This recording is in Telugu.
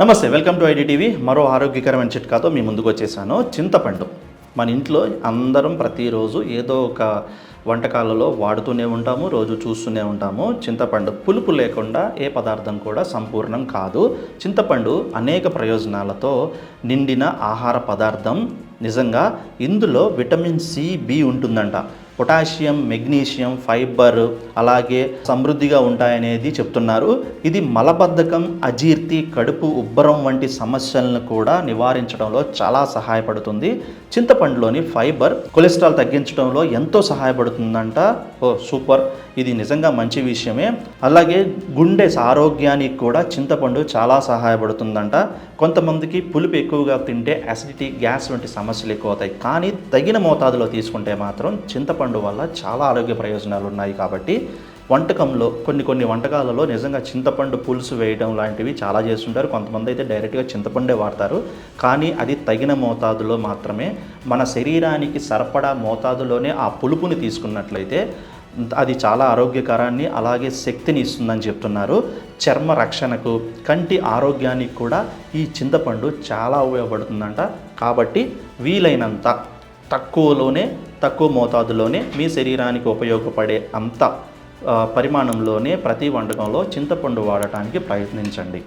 నమస్తే వెల్కమ్ టు ఐడిటీవీ మరో ఆరోగ్యకరమైన చిట్కాతో మీ ముందుకు వచ్చేసాను. చింతపండు. మన ఇంట్లో అందరం ప్రతిరోజు ఏదో ఒక వంటకాలలో వాడుతూనే ఉంటాము రోజు చూస్తూనే ఉంటాము. చింతపండు పులుపు లేకుండా ఏ పదార్థం కూడా సంపూర్ణం కాదు. చింతపండు అనేక ప్రయోజనాలతో నిండిన ఆహార పదార్థం. నిజంగా ఇందులో విటమిన్ సి బి ఉంటుందంట. పొటాషియం మెగ్నీషియం ఫైబర్ అలాగే సమృద్ధిగా ఉంటాయనేది చెప్తున్నారు. ఇది మలబద్ధకం అజీర్తి కడుపు ఉబ్బరం వంటి సమస్యలను కూడా నివారించడంలో చాలా సహాయపడుతుంది. చింతపండులోని ఫైబర్ కొలెస్ట్రాల్ తగ్గించడంలో ఎంతో సహాయపడుతుందంట. ఓ సూపర్. ఇది నిజంగా మంచి విషయమే. అలాగే గుండె ఆరోగ్యానికి కూడా చింతపండు చాలా సహాయపడుతుందంట. కొంతమందికి పులుపు ఎక్కువగా తింటే అసిడిటీ గ్యాస్ వంటి సమస్యలు ఎక్కువ అవుతాయి కానీ తగిన మోతాదులో తీసుకుంటే మాత్రం చింతపండు వల్ల చాలా ఆరోగ్య ప్రయోజనాలు ఉన్నాయి కాబట్టి వంటకంలో కొన్ని కొన్ని వంటకాలలో నిజంగా చింతపండు పులుసు వేయడం లాంటివి చాలా చేస్తుంటారు. కొంతమంది అయితే డైరెక్ట్గా చింతపండే వాడతారు. కానీ అది తగిన మోతాదులో మాత్రమే మన శరీరానికి సరిపడా మోతాదులోనే ఆ పులుపుని తీసుకున్నట్లయితే అది చాలా ఆరోగ్యకరాన్ని అలాగే శక్తిని ఇస్తుందని చెప్తున్నారు. చర్మ రక్షణకు కంటి ఆరోగ్యానికి కూడా ఈ చింతపండు చాలా ఉపయోగపడుతుందంట. కాబట్టి వీలైనంత తక్కువలోనే తక్కువ మోతాదులోనే మీ శరీరానికి ఉపయోగపడే అంత పరిమాణంలోనే ప్రతి వంటకంలో చింతపండు వాడటానికి ప్రయత్నించండి.